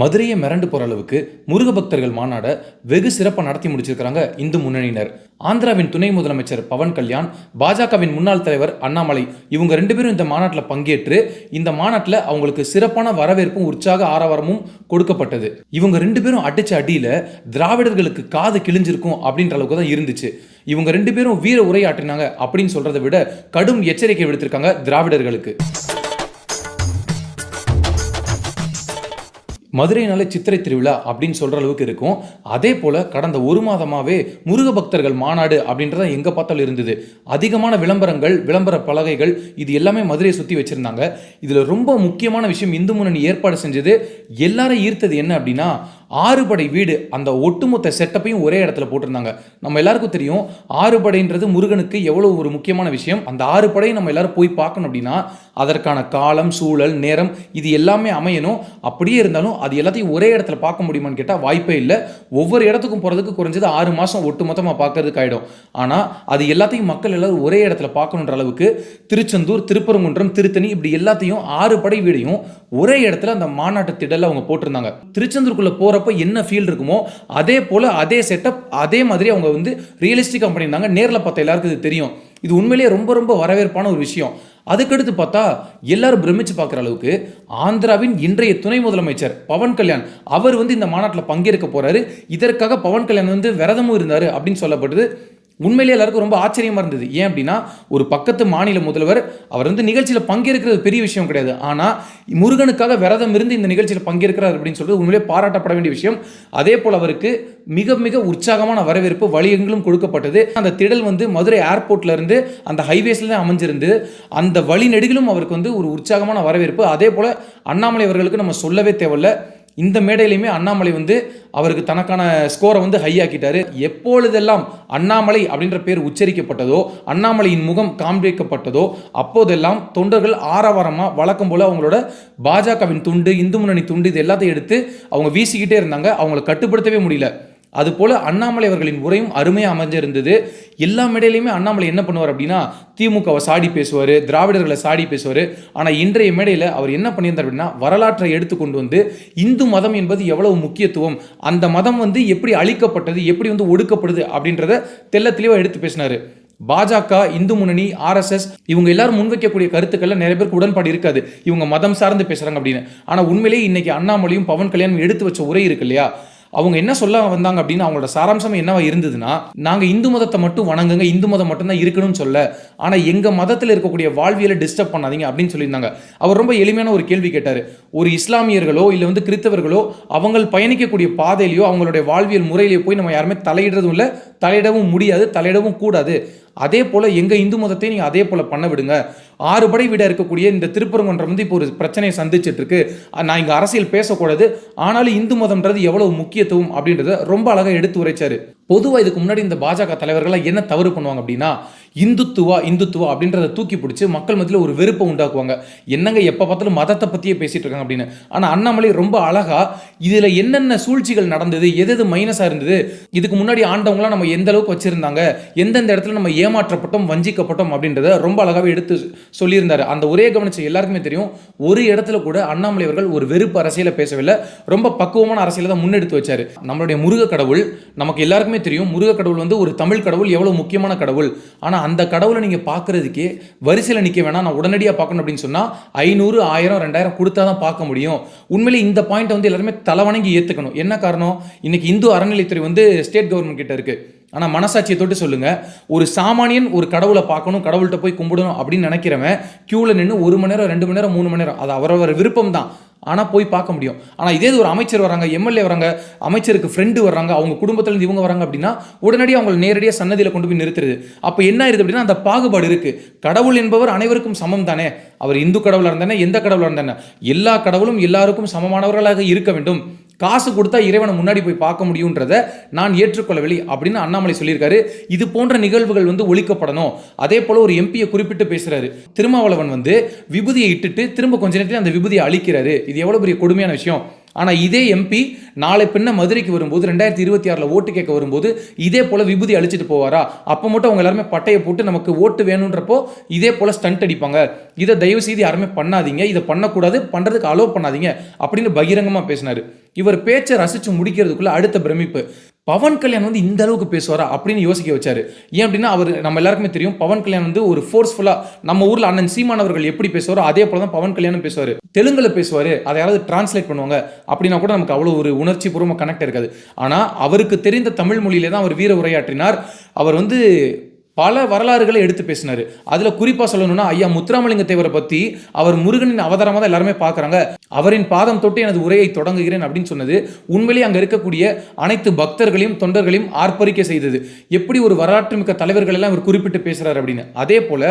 மதுரையை மிரண்டு போகிற அளவுக்கு முருக பக்தர்கள் மாநாட வெகு சிறப்பாக நடத்தி முடிச்சிருக்கிறாங்க இந்து முன்னணியினர். ஆந்திராவின் துணை முதலமைச்சர் பவன் கல்யாண் பாஜகவின் முன்னாள் தலைவர் அண்ணாமலை இவங்க ரெண்டு பேரும் இந்த மாநாட்டில் பங்கேற்று இந்த மாநாட்டில் அவங்களுக்கு சிறப்பான வரவேற்பும் உற்சாக ஆரவாரமும் கொடுக்கப்பட்டது. இவங்க ரெண்டு பேரும் அடிச்ச அடியில் திராவிடர்களுக்கு காது கிழிஞ்சிருக்கும் அப்படின்ற அளவுக்கு தான் இருந்துச்சு. இவங்க ரெண்டு பேரும் வீர உரையாற்றினாங்க அப்படின்னு சொல்றதை விட கடும் எச்சரிக்கை விடுத்திருக்காங்க திராவிடர்களுக்கு. மதுரைனாலே சித்திரை திருவிழா அப்படின்னு சொல்கிற அளவுக்கு இருக்கும். அதே போல் கடந்த ஒரு மாதமாகவே முருக பக்தர்கள் மாநாடு அப்படின்றத எங்கே பார்த்தாலும் இருந்தது. அதிகமான விளம்பரங்கள் விளம்பர பலகைகள் இது எல்லாமே மதுரையை சுற்றி வச்சுருந்தாங்க. இதில் ரொம்ப முக்கியமான விஷயம் இந்து முன்னணி ஏற்பாடு செஞ்சது. எல்லாரும் ஈர்த்தது என்ன அப்படின்னா ஆறுபடை வீடு அந்த ஒட்டுமொத்த செட்டப்பையும் ஒரே இடத்துல போட்டிருந்தாங்க. நம்ம எல்லாருக்கும் தெரியும் ஆறுபடைன்றது முருகனுக்கு எவ்வளோ ஒரு முக்கியமான விஷயம். அந்த ஆறுபடையை நம்ம எல்லாரும் போய் பார்க்கணும் அப்படின்னா அதற்கான காலம் சூழல் நேரம் இது எல்லாமே அமையணும். அப்படியே இருந்தாலும் அது எல்லாத்தையும் ஒரே இடத்துல பார்க்க முடியுமான்னு கேட்டால் வாய்ப்பே இல்லை. ஒவ்வொரு இடத்துக்கும் போகிறதுக்கு குறைஞ்சது ஆறு மாதம் ஒட்டு மொத்தமாக பார்க்கறதுக்கு ஆகிடும் ஆனால் அது எல்லாத்தையும் மக்கள் எல்லாரும் ஒரே இடத்துல பார்க்கணுன்ற அளவுக்கு திருச்செந்தூர் திருப்பரங்குன்றம் திருத்தணி இப்படி எல்லாத்தையும் ஆறு படை வீடையும் ஒரே இடத்துல அந்த மாநாட்டு திடலில் அவங்க போட்டிருந்தாங்க. திருச்செந்தூருக்குள்ளே போகிற போகிறப்ப என்ன ஃபீல் இருக்குமோ அதே போல் அதே செட்டப் அதே மாதிரி அவங்க வந்து ரியலிஸ்டிக்காக பண்ணியிருந்தாங்க. நேரில் பார்த்தா எல்லாருக்கும் இது தெரியும். இது உண்மையிலேயே ரொம்ப ரொம்ப வரவேற்பான ஒரு விஷயம். அதுக்கடுத்து பார்த்தா எல்லாரும் பிரமிச்சு பார்க்குற அளவுக்கு ஆந்திராவின் இன்றைய துணை முதலமைச்சர் பவன் கல்யாண் அவர் வந்து இந்த மாநாட்டில் பங்கேற்க போகிறாரு இதற்காக பவன் கல்யாண் வந்து விரதமும் இருந்தார் அப்படின்னு சொல்லப்படுது. உண்மையிலேயே எல்லாருக்கும் ரொம்ப ஆச்சரியமா இருந்தது. ஏன் அப்படின்னா ஒரு பக்கத்து மாநில முதல்வர் அவர் வந்து நிகழ்ச்சியில் பங்கேற்கிறது பெரிய விஷயம் கிடையாது. ஆனால் முருகனுக்காக விரதம் இருந்து இந்த நிகழ்ச்சியில் பங்கேற்கிறார் அப்படின்னு சொல்றது உண்மையிலே பாராட்டப்பட வேண்டிய விஷயம். அதே போல் அவருக்கு மிக மிக உற்சாகமான வரவேற்பு வழியெங்கிலும் கொடுக்கப்பட்டது. அந்த திடல் வந்து மதுரை ஏர்போர்ட்லேருந்து அந்த ஹைவேஸில் தான் அமைஞ்சிருந்து அந்த வழி நெடுகிலும் அவருக்கு வந்து ஒரு உற்சாகமான வரவேற்பு. அதே போல் அண்ணாமலை அவர்களுக்கு நம்ம சொல்லவே தேவையில்லை. இந்த மேடையிலையுமே அண்ணாமலை வந்து அவருக்கு தனக்கான ஸ்கோரை வந்து ஹையாக்கிட்டாரு எப்பொழுதெல்லாம் அண்ணாமலை அப்படின்ற பேர் உச்சரிக்கப்பட்டதோ அண்ணாமலையின் முகம் காண்பிக்கப்பட்டதோ அப்போதெல்லாம் தொண்டர்கள் ஆரவாரமாக வழக்கம் போல் அவங்களோட பாஜகவின் துண்டு இந்து முன்னணி துண்டு இது எல்லாத்தையும் எடுத்து அவங்க வீசிக்கிட்டே இருந்தாங்க. அவங்கள கட்டுப்படுத்தவே முடியல. அதுபோல் அண்ணாமலை அவர்களின் உரையும் அருமையாக அமைஞ்சிருந்தது. எல்லா மேடையிலையுமே அண்ணாமலை என்ன பண்ணுவார் அப்படின்னா திமுகவை சாடி பேசுவார் திராவிடர்களை சாடி பேசுவார். ஆனால் இன்றைய மேடையில் அவர் என்ன பண்ணியிருந்தார் அப்படின்னா வரலாற்றை எடுத்து கொண்டு வந்து இந்து மதம் என்பது எவ்வளவு முக்கியத்துவம் அந்த மதம் வந்து எப்படி அழிக்கப்பட்டது எப்படி வந்து ஒடுக்கப்படுது அப்படின்றத தெல்ல தெளிவாக எடுத்து பேசினார். பாஜக இந்து முன்னணி ஆர்எஸ்எஸ் இவங்க எல்லாரும் முன்வைக்கக்கூடிய கருத்துக்கள்ல நிறைய பேருக்கு உடன்பாடு இருக்காது. இவங்க மதம் சார்ந்து பேசுறாங்க அப்படின்னு. ஆனா உண்மையிலேயே இன்னைக்கு அண்ணாமலையும் பவன் கல்யாணம் எடுத்து வச்ச உரை இருக்கு இல்லையா? அவங்க என்ன சொல்ல வந்தாங்க அப்படின்னு அவங்களோட சாராம்சம் என்னவா இருந்ததுன்னா நாங்கள் இந்து மதத்தை மட்டும் வணங்குங்க இந்து மதம் மட்டும்தான் இருக்கணும்னு சொல்ல. ஆனால் எங்கள் மதத்தில் இருக்கக்கூடிய வாழ்வியலை டிஸ்டர்ப் பண்ணாதீங்க அப்படின்னு சொல்லியிருந்தாங்க. அவர் ரொம்ப எளிமையான ஒரு கேள்வி கேட்டார். ஒரு இஸ்லாமியர்களோ இல்லை வந்து கிறிஸ்தவர்களோ அவங்கள் பயணிக்கக்கூடிய பாதையிலையோ அவங்களுடைய வாழ்வியல் முறையிலேயோ போய் நம்ம யாருமே தலையிடுறதும் இல்லை தலையிடவும் முடியாது தலையிடவும் கூடாது. அதே போல் எங்கள் இந்து மதத்தை நீங்கள் அதே போல் பண்ண விடுங்க. ஆறு படை வீடாக இருக்கக்கூடிய இந்த திருப்பரங்குன்றம் வந்து இப்போ ஒரு பிரச்சனையை சந்திச்சிட்டு இருக்கு நான் இங்கே அரசியல் பேசக்கூடாது. ஆனாலும் இந்து மதம்ன்றது எவ்வளவு முக்கியத்துவம் அப்படின்றத ரொம்ப அழகாக எடுத்து உரைச்சாரு. பொதுவாக இதுக்கு முன்னாடி இந்த பாஜக தலைவர்கள்லாம் என்ன தவறு பண்ணுவாங்க அப்படின்னா இந்துத்துவா இந்துத்துவா அப்படின்றத தூக்கி பிடிச்சி மக்கள் மத்தியில் ஒரு வெறுப்பை உண்டாக்குவாங்க. என்னங்க எப்போ பார்த்தாலும் மதத்தை பற்றியே பேசிட்டு இருக்காங்க அப்படின்னு. ஆனால் அண்ணாமலை ரொம்ப அழகாக இதில் என்னென்ன சூழ்ச்சிகள் நடந்தது எது எது மைனஸாக இருந்தது இதுக்கு முன்னாடி ஆண்டவங்களாம் நம்ம எந்த அளவுக்கு வச்சுருந்தாங்க எந்தெந்த இடத்துல நம்ம ஏமாற்றப்பட்டோம் வஞ்சிக்கப்பட்டோம் அப்படின்றத ரொம்ப அழகாகவே எடுத்து சொல்லியிருந்தார். அந்த ஒரே கவனிச்ச எல்லாருக்குமே தெரியும் ஒரு இடத்துல கூட அண்ணாமலை அவர்கள் ஒரு வெறுப்பு அரசியலை பேசவில்லை ரொம்ப பக்குவமான அரசியலை தான் முன்னெடுத்து வச்சார். நம்மளுடைய முருக கடவுள் நமக்கு எல்லாருக்குமே தெரியும் முருக கடவுள் வந்து ஒரு தமிழ் கடவுள் எவ்வளோ முக்கியமான கடவுள். ஆனால் அந்த கடவுளை நீங்கள் பார்க்குறதுக்கே வரிசையில் நிற்க வேணாம். நான் உடனடியாக பார்க்கணும் அப்படின்னு சொன்னால் ஐநூறு ஆயிரம் ரெண்டாயிரம் கொடுத்தா தான் பார்க்க முடியும். உண்மையிலே இந்த பாயிண்ட்டை வந்து எல்லாருமே தலைவணங்கி ஏற்றுக்கணும் என்ன காரணம்? இன்னைக்கு இந்து அறநிலைத்துறை வந்து ஸ்டேட் கவர்மெண்ட் கிட்ட இருக்குது ஆனால் மனசாட்சியை தொட்டு சொல்லுங்கள் ஒரு சாமானியன் ஒரு கடவுளை பார்க்கணும் கடவுள்கிட்ட போய் கும்பிடணும் அப்படின்னு நினைக்கிறவன் க்யூவில் நின்று ஒரு மணி நேரம் ரெண்டு மணி நேரம் மூணு மணி நேரம் அது அவரவர் விருப்பம் தான் ஆனால் போய் பார்க்க முடியும். ஆனால் இதே இது ஒரு அமைச்சர் வராங்க எம்எல்ஏ வராங்க அமைச்சருக்கு ஃப்ரெண்டு வராங்க அவங்க குடும்பத்துலேருந்து இவங்க வராங்க அப்படின்னா உடனடியாக அவங்களை நேரடியாக சன்னதியில் கொண்டு போய் நிறுத்துறது. அப்போ என்ன ஆயிருது அப்படின்னா அந்த பாகுபாடு இருக்குது கடவுள் என்பவர் அனைவருக்கும் சமம் தானே. அவர் இந்து கடவுளாக இருந்தானே எந்த கடவுளாக இருந்தானே. எல்லா கடவுளும் எல்லாருக்கும் சமமானவர்களாக இருக்க வேண்டும். காசு கொடுத்தா இறைவனை முன்னாடி போய் பார்க்க முடியுன்றத நான் ஏற்றுக்கொள்ளவில்லை அப்படின்னு அண்ணாமலை சொல்லியிருக்காரு. இது போன்ற நிகழ்வுகள் வந்து ஒழிக்கப்படணும். அதே போல ஒரு எம்பியை குறிப்பிட்டு பேசுறாரு. திருமாவளவன் வந்து விபூதியை இட்டுட்டு திரும்ப கொஞ்ச நேரத்தில் அந்த விபூதியை அழிக்கிறாரு. இது எவ்வளவு பெரிய கொடுமையான விஷயம். ஆனால் இதே எம்பி நாளை பின்ன மதுரைக்கு வரும்போது ரெண்டாயிரத்தி இருபத்தி ஆறில் ஓட்டு கேட்க வரும்போது இதே போல் விபூதி அழிச்சிட்டு போவாரா? அப்போ மட்டும் அவங்க எல்லாருமே பட்டையை போட்டு நமக்கு ஓட்டு வேணுன்றப்போ இதே போல் ஸ்டண்ட் அடிப்பாங்க. இதை தயவு செய்து யாருமே பண்ணாதீங்க. இதை பண்ணக்கூடாது. பண்ணுறதுக்கு அலோவ் பண்ணாதீங்க. அப்படின்னு பகிரங்கமாக பேசினார். இவர் பேச்சை ரசித்து முடிக்கிறதுக்குள்ளே அடுத்த பிரமிப்பு. பவன் கல்யாண் வந்து இந்த அளவுக்கு பேசுவாரா அப்படின்னு யோசிக்க வச்சாரு. ஏன் அப்படின்னா அவர் நம்ம எல்லாருக்குமே தெரியும் பவன் கல்யாண் வந்து ஒரு ஃபோர்ஸ்ஃபுல்லாக நம்ம ஊரில் அண்ணன் சீமான் அவர்கள் எப்படி பேசுவாரோ அதே போல தான் பவன் கல்யாணம் பேசுவார். தெலுங்குல பேசுவார் அதை யாராவது டிரான்ஸ்லேட் பண்ணுவாங்க. அப்படின்னா கூட நமக்கு அவ்வளோ ஒரு உணர்ச்சி பூர்வமாக கனெக்ட் இருக்காது. ஆனால் அவருக்கு தெரிந்த தமிழ் மொழியிலே தான் அவர் வீர உரையாற்றினார். அவர் வந்து பல வரலாறுகளை எடுத்து பேசினார். அதில் குறிப்பாக சொல்லணும்னா ஐயா முத்துராமலிங்க தேவரை பற்றி அவர் முருகனின் அவதாரமாக தான் எல்லாருமே பார்க்குறாங்க. அவரின் பாதம் தொட்டு எனது உரையை தொடங்குகிறேன் அப்படின்னு சொன்னது உண்மையிலேயே அங்கே இருக்கக்கூடிய அனைத்து பக்தர்களையும் தொண்டர்களையும் ஆர்ப்பரிக்க செய்தது. எப்படி ஒரு வரலாற்று மிக்க தலைவர்கள் எல்லாம் அவர் குறிப்பிட்டு பேசுகிறார் அப்படின்னு. அதே போல்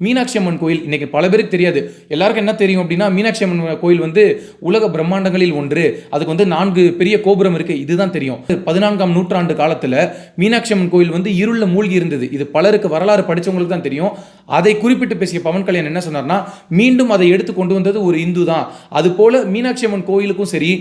மீனாட்சி அம்மன் கோயில் இன்றைக்கி பல பேருக்கு தெரியாது. எல்லாருக்கும் என்ன தெரியும் அப்படின்னா மீனாட்சி அம்மன் கோயில் வந்து உலக பிரம்மாண்டங்களில் ஒன்று. அதுக்கு வந்து நான்கு பெரிய கோபுரம் இருக்குது இதுதான் தெரியும். பதினான்காம் நூற்றாண்டு காலத்தில் மீனாட்சி அம்மன் கோயில் வந்து இருளில் மூழ்கி இருந்தது. இது பலருக்கு வரலாறு படிச்சவங்களுக்கு தான் தெரியும். அதை குறிப்பிட்டு பேசிய பவன் கல்யாண் என்ன சொன்னார்னா மீண்டும் அதை எடுத்து கொண்டு வந்தது ஒரு இந்து தான். அதுபோல் மீனாட்சி அம்மன் கோயிலுக்கும் சரி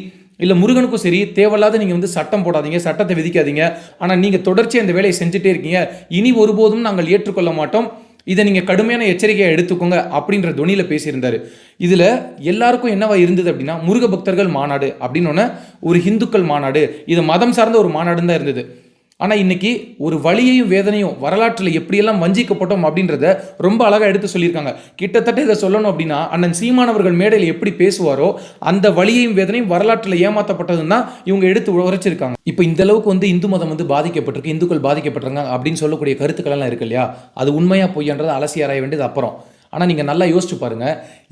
இல்லை முருகனுக்கும் சரி தேவையில்லாத நீங்கள் வந்து சட்டம் போடாதீங்க சட்டத்தை விதிக்காதீங்க. ஆனால் நீங்கள் தொடர்ச்சியாக இந்த வேலையை செஞ்சுட்டே இருக்கீங்க. இனி ஒருபோதும் நாங்கள் ஏற்றுக்கொள்ள மாட்டோம். இதை நீங்கள் கடுமையான எச்சரிக்கையை எடுத்துக்கோங்க அப்படின்ற துணியில் பேசியிருந்தார். இதில் எல்லாருக்கும் என்னவா இருந்தது அப்படின்னா முருக பக்தர்கள் மாநாடு அப்படின்னு ஒன்று ஒரு இந்துக்கள் மாநாடு இது மதம் சார்ந்த ஒரு மாநாடுன்னு தான் இருந்தது. ஆனால் இன்னைக்கு ஒரு வழியையும் வேதனையும் வரலாற்றில் எப்படியெல்லாம் வஞ்சிக்கப்பட்டோம் அப்படின்றத ரொம்ப அழகாக எடுத்து சொல்லியிருக்காங்க. கிட்டத்தட்ட இதை சொல்லணும் அப்படின்னா அண்ணன் சீமானவர்கள் மேடையில் எப்படி பேசுவாரோ அந்த வழியையும் வேதனையும் வரலாற்றில் ஏமாற்றப்பட்டதுன்னா இவங்க எடுத்து உரைச்சிருக்காங்க. இப்போ இந்த அளவுக்கு வந்து இந்து மதம் வந்து பாதிக்கப்பட்டிருக்கு இந்துக்கள் பாதிக்கப்பட்டிருக்காங்க அப்படின்னு சொல்லக்கூடிய கருத்துக்கள் எல்லாம் இருக்கு இல்லையா? அது உண்மையாக பொய்யன்றது அலசி ஆராய வேண்டியது அப்புறம். ஆனால் நீங்கள் நல்லா யோசிச்சு பாருங்க.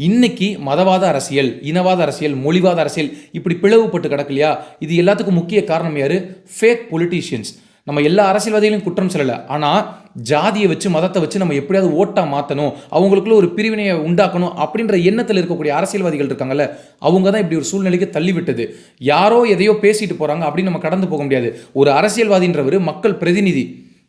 இன்னைக்கு மதவாத அரசியல் இனவாத அரசியல் மொழிவாத அரசியல் இப்படி பிளவுபட்டு கிடக்கு இல்லையா? இது எல்லாத்துக்கும் முக்கிய காரணம் யாரு? ஃபேக் பொலிட்டீஷியன்ஸ் நம்ம எல்லா அரசியல்வாதிகளையும் குற்றம் சொல்லலை. ஆனால் ஜாதியை வச்சு மதத்தை வச்சு நம்ம எப்படியாவது ஓட்டாக மாற்றணும் அவங்களுக்குள்ள ஒரு பிரிவினையை உண்டாக்கணும் அப்படின்ற எண்ணத்தில் இருக்கக்கூடிய அரசியல்வாதிகள் இருக்காங்கல்ல அவங்க தான் இப்படி ஒரு சூழ்நிலைக்கு தள்ளிவிட்டது. யாரோ எதையோ பேசிட்டு போகிறாங்க அப்படின்னு நம்ம கடந்து போக முடியாது. ஒரு அரசியல்வாதின்றவர் மக்கள் பிரதிநிதி.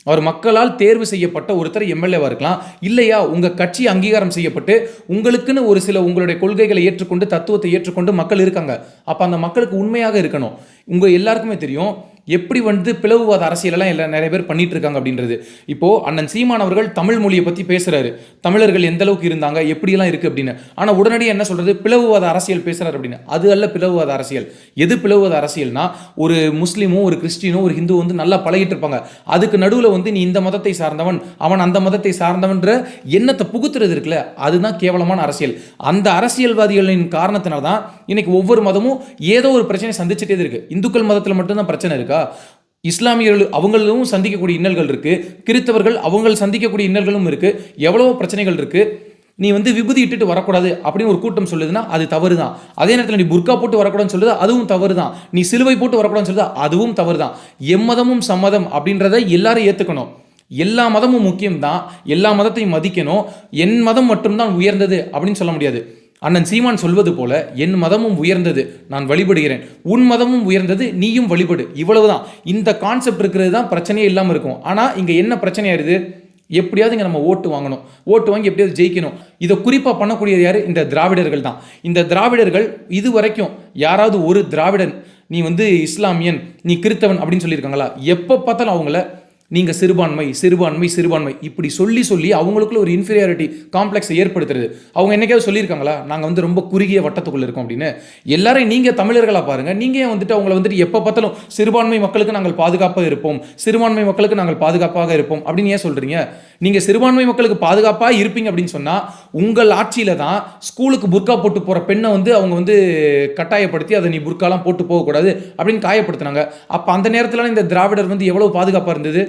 அவர் மக்களால் தேர்வு செய்யப்பட்ட ஒருத்தர் எம்எல்ஏவாக இருக்கலாம். இல்லையா உங்கள் கட்சி அங்கீகாரம் செய்யப்பட்டு உங்களுக்குன்னு ஒரு சில உங்களுடைய கொள்கைகளை ஏற்றுக்கொண்டு தத்துவத்தை ஏற்றுக்கொண்டு மக்கள் இருக்காங்க. அப்போ அந்த மக்களுக்கு உண்மையாக இருக்கணும். உங்கள் எல்லாருக்குமே தெரியும் எப்படி வந்து பிளவுவாத அரசியலெல்லாம் எல்லாம் நிறைய பேர் பண்ணிட்டு இருக்காங்க அப்படின்றது. இப்போ அண்ணன் சீமான் அவர்கள் தமிழ் மொழியை பற்றி பேசுறாரு. தமிழர்கள் எந்த அளவுக்கு இருந்தாங்க எப்படியெல்லாம் இருக்கு அப்படின்னு. ஆனால் உடனடியாக என்ன சொல்றது? பிளவுவாத அரசியல் பேசுறாரு அப்படின்னு. அது அல்ல பிளவுவாத அரசியல். எது பிளவுவாத அரசியல்னா ஒரு முஸ்லீமும் ஒரு கிறிஸ்டினும் ஒரு ஹிந்து வந்து நல்லா பழகிட்டு இருப்பாங்க. அதுக்கு நடுவில் வந்து நீ இந்த மதத்தை சார்ந்தவன் அவன் அந்த மதத்தை சார்ந்தவன்ற எண்ணத்தை புகுத்துறது இருக்குல்ல அதுதான் கேவலமான அரசியல். அந்த அரசியல்வாதிகளின் காரணத்தினால தான் இன்னைக்கு ஒவ்வொரு மதமும் ஏதோ ஒரு பிரச்சனை சந்திச்சுட்டே இருக்கு. இந்துக்கள் மதத்தில் மட்டும்தான் பிரச்சனை இருக்கா? இஸ்லாமியர்கள் அவங்களும் சந்திக்கக்கூடிய இன்னல்கள் இருக்கு. கிறித்தவர்கள் அவங்க சந்திக்கக்கூடிய இன்னல்களும் இருக்கு. எவ்வளவோ பிரச்சனைகள் இருக்கு. நீ வந்து விபூதி இட்டுட்டு வரக்கூடாது அப்படின்னு ஒரு கூட்டம் சொல்லுதுன்னா அது தவறு தான் அதே நேரத்தில் நீ புர்கா போட்டு வரக்கூடாதுன்னு சொல்லுது? அதுவும் தவறு தான் நீ சிலுவை போட்டு வரக்கூடாதுன்னு சொல்லுது? அதுவும் தவறு தான் எம்மதமும் சம்மதம் அப்படின்றத எல்லாரும் ஏற்றுக்கணும் எல்லா மதமும் முக்கியம்தான். எல்லா மதத்தையும் மதிக்கணும். என் மதம் மட்டும்தான் உயர்ந்தது அப்படின்னு சொல்ல முடியாது. அண்ணன் சீமான் சொல்வது போல என் மதமும் உயர்ந்தது நான் வழிபடுகிறேன். உன் மதமும் உயர்ந்தது நீயும் வழிபடு. இவ்வளவுதான். இந்த கான்செப்ட் இருக்கிறது தான் பிரச்சனையே இல்லாமல் இருக்கும். ஆனால் இங்கே என்ன பிரச்சனையாயிருது எப்படியாவது இங்கே நம்ம ஓட்டு வாங்கணும். ஓட்டு வாங்கி எப்படியாவது ஜெயிக்கணும். இதை குறிப்பாக பண்ணக்கூடியது யார்? இந்த திராவிடர்கள் தான். இந்த திராவிடர்கள் இது வரைக்கும் யாராவது ஒரு திராவிடன் நீ வந்து இஸ்லாமியன் நீ கிறித்தவன் அப்படின்னு சொல்லியிருக்காங்களா? எப்போ பார்த்தாலும் அவங்கள நீங்கள் சிறுபான்மை சிறுபான்மை சிறுபான்மை. இப்படி சொல்லி சொல்லி அவங்களுக்குள்ள ஒரு இன்ஃபீரியாரிட்டி காம்ப்ளெக்ஸை ஏற்படுத்துறது. அவங்க என்னைக்காவது சொல்லியிருக்காங்களா? நாங்கள் வந்து ரொம்ப குறுகிய வட்டத்துக்குள்ளே இருக்கோம் அப்படின்னு. எல்லாரையும் நீங்கள் தமிழர்களாக பாருங்கள் நீங்கள் வந்துட்டு அவங்கள வந்துட்டு எப்போ பார்த்தாலும் சிறுபான்மை மக்களுக்கு நாங்கள் பாதுகாப்பாக இருப்போம் சிறுபான்மை மக்களுக்கு நாங்கள் பாதுகாப்பாக இருப்போம் அப்படின்னு ஏன் சொல்கிறீங்க நீங்கள் சிறுபான்மை மக்களுக்கு பாதுகாப்பாக இருப்பீங்க அப்படின்னு சொன்னால் உங்கள் ஆட்சியில் தான் ஸ்கூலுக்கு புர்கா போட்டு போகிற பெண்ணை வந்து அவங்க வந்து கட்டாயப்படுத்தி அதை நீ புர்காலாம் போட்டு போகக்கூடாது அப்படின்னு காயப்படுத்துனாங்க. அப்போ அந்த நேரத்தில் இந்த திராவிடர் வந்து எவ்வளோ பாதுகாப்பாக இருந்தது?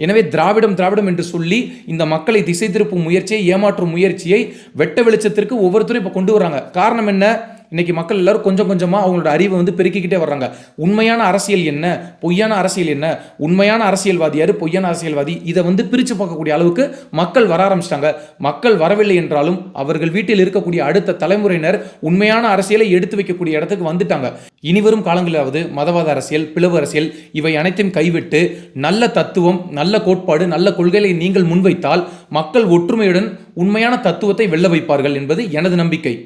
எனவே திராவிடம் திராவிடம் என்று சொல்லி இந்த மக்களை திசை திருப்பும் முயற்சியை ஏமாற்றும் முயற்சியை வெட்ட வெளிச்சத்திற்கு ஒவ்வொருத்தரும் இப்போ கொண்டு வராங்க காரணம் என்ன? இன்றைக்கி மக்கள் எல்லாரும் கொஞ்சம் கொஞ்சமாக அவங்களோட அறிவை வந்து பெருக்கிக்கிட்டே வர்றாங்க. உண்மையான அரசியல் என்ன? பொய்யான அரசியல் என்ன? உண்மையான அரசியல்வாதியார் பொய்யான அரசியல்வாதி இதை வந்து பிரித்து பார்க்கக்கூடிய அளவுக்கு மக்கள் வர ஆரம்பிச்சிட்டாங்க. மக்கள் வரவில்லை என்றாலும் அவர்கள் வீட்டில் இருக்கக்கூடிய அடுத்த தலைமுறையினர் உண்மையான அரசியலை எடுத்து வைக்கக்கூடிய இடத்துக்கு வந்துட்டாங்க. இனி வரும் காலங்களிலாவது மதவாத அரசியல் பிளவு அரசியல் இவை அனைத்தையும் கைவிட்டு நல்ல தத்துவம் நல்ல கோட்பாடு நல்ல கொள்கைகளை நீங்கள் முன்வைத்தால் மக்கள் ஒற்றுமையுடன் உண்மையான தத்துவத்தை வெல்ல வைப்பார்கள் என்பது எனது நம்பிக்கை.